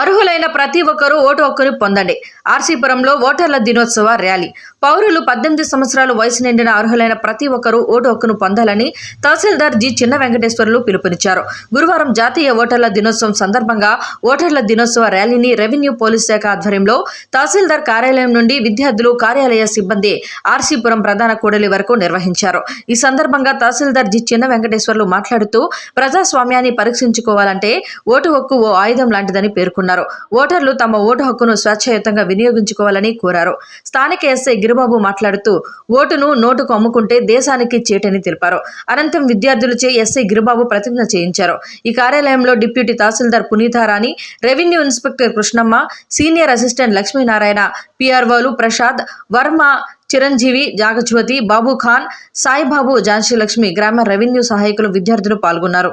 అర్హులైన ప్రతి ఒక్కరూ ఓటు హక్కును పొందండి. ఆర్సీపురంలో ఓటర్ల దినోత్సవ ర్యాలీ. పౌరులు పద్దెనిమిది సంవత్సరాల వయసు నిండిన అర్హులైన ప్రతి ఒక్కరూ ఓటు హక్కును పొందాలని తహసీల్దార్ జి. చిన్న వెంకటేశ్వర్లు పిలుపునిచ్చారు. గురువారం జాతీయ ఓటర్ల దినోత్సవం సందర్భంగా ఓటర్ల దినోత్సవ ర్యాలీని రెవెన్యూ పోలీస్ శాఖ ఆధ్వర్యంలో తహసీల్దార్ కార్యాలయం నుండి విద్యార్థులు కార్యాలయ సిబ్బంది ఆర్సీపురం ప్రధాన కూడలి వరకు నిర్వహించారు. ఈ సందర్భంగా తహసీల్దార్ జి. చిన్న వెంకటేశ్వర్లు మాట్లాడుతూ ప్రజాస్వామ్యాన్ని పరీక్షించుకోవాలంటే ఓటు హక్కు ఓ ఆయుధం లాంటిదని పేర్కొన్నారు. ఓటర్లు తమ ఓటు హక్కును స్వచ్ఛయుతంగా వినియోగించుకోవాలని కోరారు. స్థానిక ఎస్ఐ గిరిబాబు మాట్లాడుతూ ఓటును నోటుకు అమ్ముకుంటే దేశానికి చేటని తెలిపారు. అనంతరం విద్యార్థులచే ఎస్ఐ గిరిబాబు ప్రతిజ్ఞ చేయించారు. ఈ కార్యాలయంలో deputy tahsildar Punitharani revenue inspector Krishnamma senior assistant Lakshminarayana పిఆర్ఓలు Prasad Varma Chiranjeevi Jagajyothi Babu Khan Saibabu Jhansi Lakshmi గ్రామ రెవెన్యూ సహాయకులు విద్యార్థులు పాల్గొన్నారు.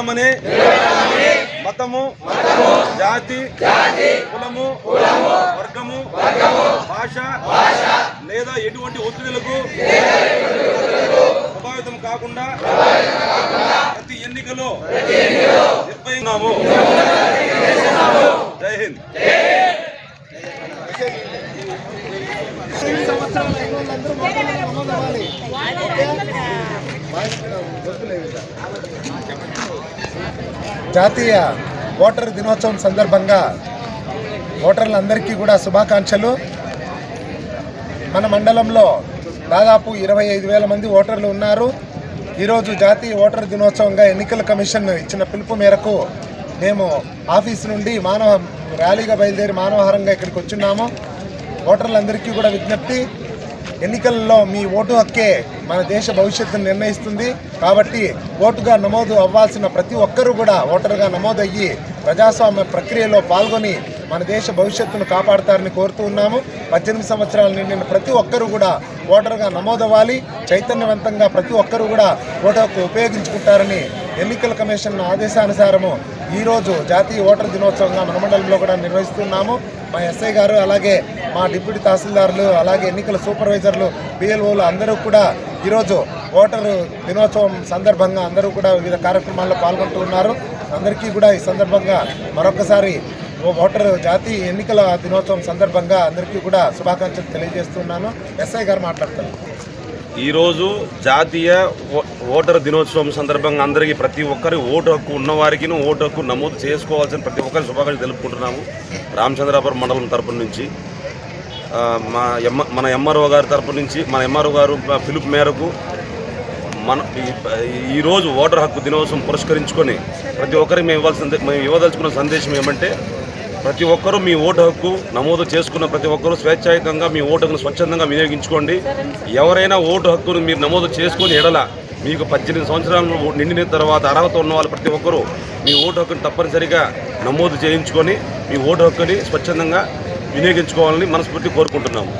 నిలబడతామని మతము జాతి కులము వర్గము భాష లేదా ఎటువంటి ఒత్తిడులకు ప్రభావితం కాకుండా ప్రతి ఎన్నికలో నిర్వహిస్తున్నాము. జై హింద్. జాతీయ ఓటర్ దినోత్సవం సందర్భంగా ఓటర్లందరికీ కూడా శుభాకాంక్షలు. మన మండలంలో దాదాపు ఇరవై ఐదు వేల మంది ఓటర్లు ఉన్నారు. ఈరోజు జాతీయ ఓటర్ దినోత్సవంగా ఎన్నికల కమిషన్ ఇచ్చిన పిలుపు మేరకు మేము ఆఫీస్ నుండి మానవ ర్యాలీగా బయలుదేరి మానవహారంగా ఇక్కడికి వచ్చున్నాము ఓటర్లందరికీ కూడా విజ్ఞప్తి ఎన్నికల్లో మీ ఓటు హక్కే మన దేశ భవిష్యత్తును నిర్ణయిస్తుంది. కాబట్టి ఓటుగా నమోదు అవ్వాల్సిన ప్రతి ఒక్కరూ కూడా ఓటరుగా నమోదయ్యి ప్రజాస్వామ్య ప్రక్రియలో పాల్గొని మన దేశ భవిష్యత్తును కాపాడతారని కోరుతూ ఉన్నాము. పద్దెనిమిది సంవత్సరాలు నిండిన ప్రతి ఒక్కరూ కూడా ఓటరుగా నమోదవ్వాలి. చైతన్యవంతంగా ప్రతి ఒక్కరూ కూడా ఓటు హక్కు ఉపయోగించుకుంటారని ఎన్నికల కమిషన్ ఆదేశానుసారము ఈరోజు జాతీయ ఓటర్ దినోత్సవంగా మన మండలంలో కూడా నిర్వహిస్తున్నాము. మా ఎస్ఐ గారు అలాగే మా డిప్యూటీ తహసీల్దారులు అలాగే ఎన్నికల సూపర్వైజర్లు పిఎల్ఓలు అందరూ కూడా ఈరోజు ఓటరు దినోత్సవం సందర్భంగా అందరూ కూడా వివిధ కార్యక్రమాల్లో పాల్గొంటూ ఉన్నారు. అందరికీ కూడా ఈ సందర్భంగా మరొకసారి ఓ ఓటరు జాతీయ ఎన్నికల దినోత్సవం సందర్భంగా అందరికీ కూడా శుభాకాంక్షలు తెలియజేస్తున్నాను. ఎస్ఐ గారు మాట్లాడతారు. ఈరోజు జాతీయ ఓటర్ దినోత్సవం సందర్భంగా అందరికీ ప్రతి ఒక్కరి ఓటు హక్కు ఉన్నవారికి ఓటు హక్కు నమోదు చేసుకోవాల్సిన ప్రతి ఒక్కరి శుభాకాంక్షలు తెలుపుకుంటున్నాము. రామచంద్రాపురం మండలం తరపు నుంచి. మా ఎమ్మ మన ఎంఆర్ఓ గారి తరపు నుంచి మన ఎంఆర్ఓ గారు పిలుపు మేరకు మన ఈరోజు ఓటర్ హక్కు దినోత్సవం పురస్కరించుకొని ప్రతి ఒక్కరికి మేము ఇవ్వాల్సిన మేము ఇవ్వదలుచుకున్న సందేశం ఏమంటే ప్రతి ఒక్కరూ మీ ఓటు హక్కు నమోదు చేసుకున్న ప్రతి ఒక్కరూ స్వేచ్ఛాయుతంగా మీ ఓటు హక్కును స్వచ్ఛందంగా వినియోగించుకోండి. ఎవరైనా ఓటు హక్కును మీరు నమోదు చేసుకుని ఎడల మీకు పద్దెనిమిది సంవత్సరాలు నిండిన తర్వాత అర్హత ఉన్న వాళ్ళు ప్రతి ఒక్కరూ మీ ఓటు హక్కును తప్పనిసరిగా నమోదు చేయించుకొని మీ ఓటు హక్కుని స్వచ్ఛందంగా వినియోగించుకోవాలని మనస్ఫూర్తి కోరుకుంటున్నాము.